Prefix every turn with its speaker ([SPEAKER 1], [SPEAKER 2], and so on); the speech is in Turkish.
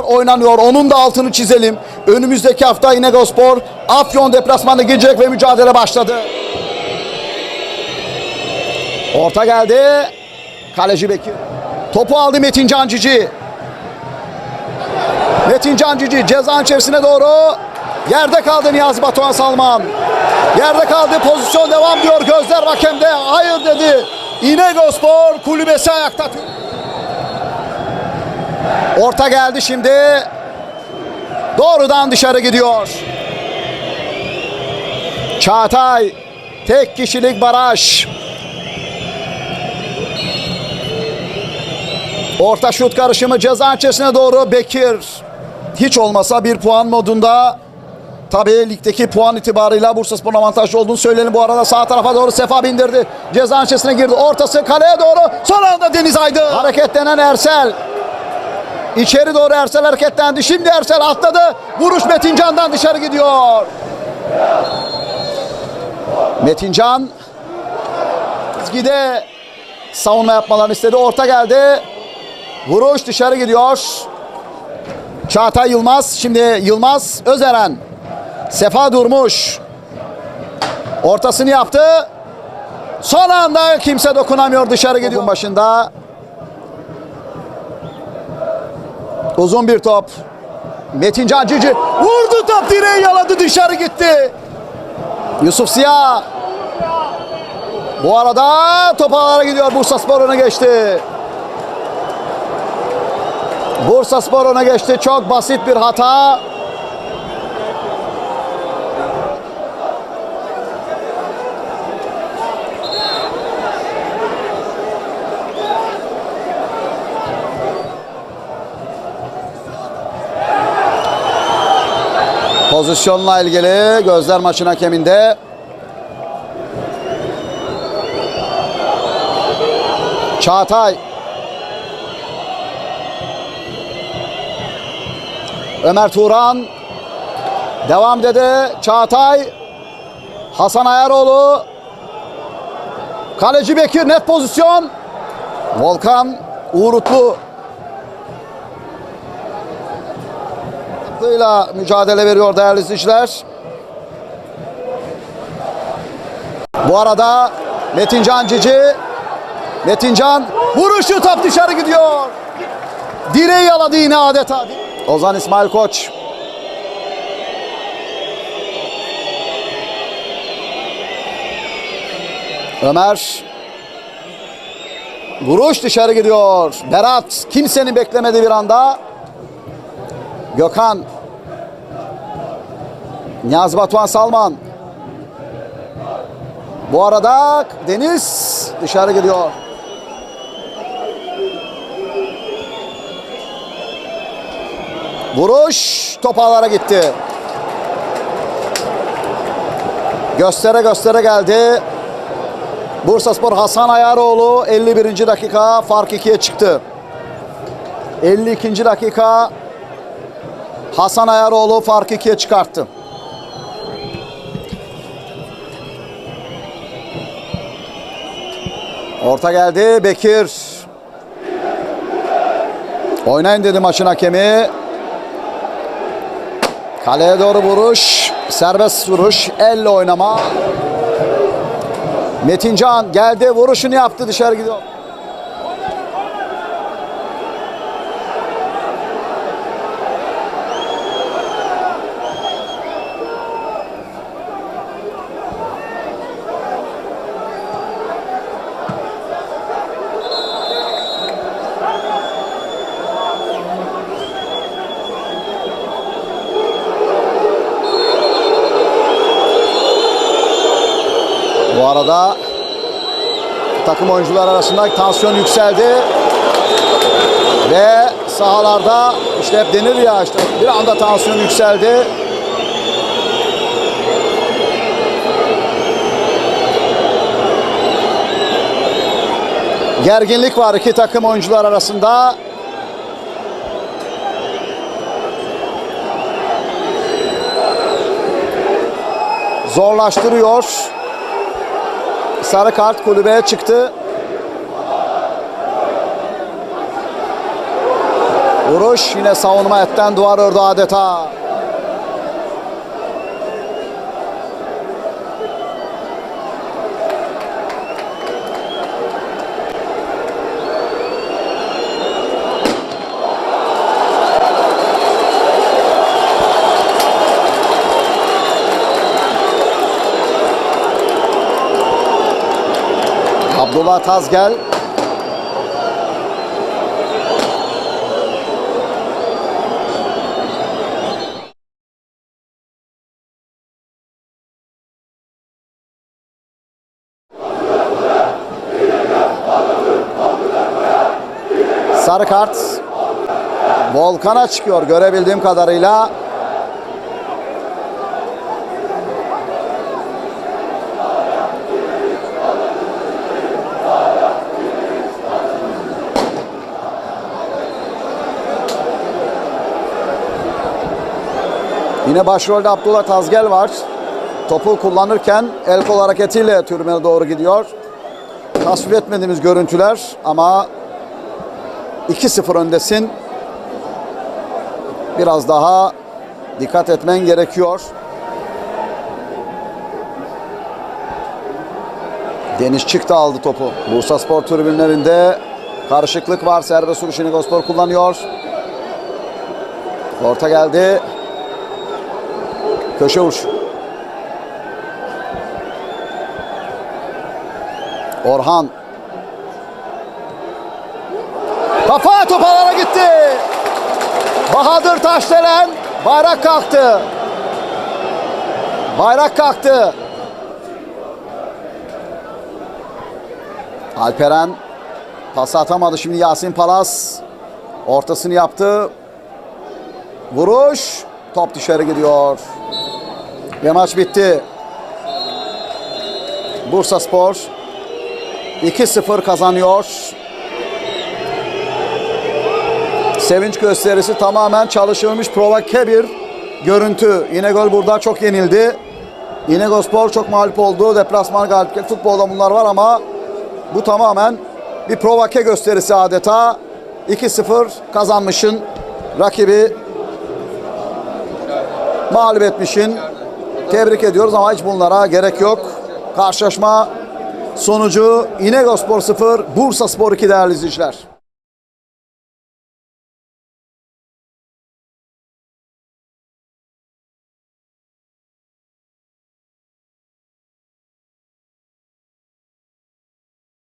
[SPEAKER 1] oynanıyor. Onun da altını çizelim. Önümüzdeki hafta İnegölspor Afyon deplasmanına girecek ve mücadele başladı. Orta geldi. Kaleci Bekir. Topu aldı Metin Can Cici. Metin Can Cici ceza içerisine doğru. Yerde kaldı Niyazi Batuhan Salman. Yerde kaldı pozisyon devam diyor. Gözler hakemde. Hayır dedi. İnegölspor kulübesi ayakta. Orta geldi şimdi. Doğrudan dışarı gidiyor. Çağatay tek kişilik baraj. Orta şut karışımı ceza içerisine doğru Bekir. Hiç olmasa bir puan modunda. Tabii ligdeki puan itibarıyla Bursaspor'un avantajlı olduğunu söyleyelim. Bu arada sağ tarafa doğru Sefa bindirdi. Ceza içerisine girdi. Ortası kaleye doğru. Son anda Deniz Aydın. Hareketlenen Ersel. İçeri doğru Ersel hareketlendi. Şimdi Ersel atladı. Vuruş Metincan'dan dışarı gidiyor. Metincan çizgide savunma yapmalarını istedi. Orta geldi. Vuruş dışarı gidiyor. Çağatay Yılmaz. Şimdi Yılmaz Özeren. Sefa Durmuş. Ortasını yaptı. Son anda kimse dokunamıyor dışarı gidiyor. başında. Uzun bir top. Metincan Cici vurdu top direği yaladı dışarı gitti. Yusuf Siyah. Bu arada top ağlara gidiyor. Bursa Spor öne geçti. Bursa Spor öne geçti. Çok basit bir hata. Pozisyonla ilgili gözler maçın hakeminde. Çağatay. Ömer Turan. Devam dedi. Çağatay. Hasan Ayaroğlu. Kaleci Bekir net pozisyon. Volkan Uğurutlu. Aklıyla mücadele veriyor değerli izleyiciler. Bu arada Metincan Cici Metincan vuruşu top dışarı gidiyor. Direği yaladı yine adeta. Ozan İsmail Koç. Ömer Vuruş dışarı gidiyor. Berat kimsenin beklemediği bir anda Gökhan Niyazi Batuhan Salman Bu arada Deniz dışarı gidiyor. Vuruş top ağlara gitti. Göstere göstere geldi. Bursaspor Hasan Ayaroğlu 51. dakika fark 2'ye çıktı. 52. dakika Hasan Ayaroğlu fark 2'ye çıkarttı. Orta geldi Bekir. Oynayın dedi maçın hakemi. Kaleye doğru vuruş. Serbest vuruş. Elle oynama. Metincan geldi vuruşunu yaptı dışarı gidiyor. Arada takım oyuncular arasında tansiyon yükseldi. Ve sahalarda işte hep denir ya işte bir anda tansiyon yükseldi. Gerginlik var iki takım oyuncular arasında. Zorlaştırıyor. Sarı kart kulübeye çıktı. Vuruş yine savunma etten duvar ördü adeta. Abdullah Tazgel Sarı kart Volkan'a çıkıyor görebildiğim kadarıyla. Yine başrolde Abdullah Tazgel var. Topu kullanırken el kol hareketiyle türbüne doğru gidiyor. Tasvip etmediğimiz görüntüler ama 2-0 öndesin. Biraz daha dikkat etmen gerekiyor. Deniz çıktı aldı topu. Bursa Spor tribünlerinde karışıklık var. Serbest vuruş Inigospor kullanıyor. Orta geldi. Köşe vuruş. Orhan. Kafa topalara gitti. Bahadır Taşdelen bayrak kalktı. Bayrak kalktı. Alperen pas atamadı şimdi Yasin Palas. Ortasını yaptı. Vuruş. Top dışarı gidiyor. Ve maç bitti. Bursa Spor 2-0 kazanıyor. Sevinç gösterisi tamamen çalışılmış provoke bir görüntü. İnegöl burada çok yenildi. İnegöl Spor çok mağlup oldu. Deplasman galibiyet. Futbolda bunlar var ama bu tamamen bir provoke gösterisi adeta. 2-0 kazanmışın rakibi mağlup etmişin. Tebrik ediyoruz ama hiç bunlara gerek yok. Karşılaşma sonucu İnegöl Spor 0, Bursa Spor 2 değerli izleyiciler.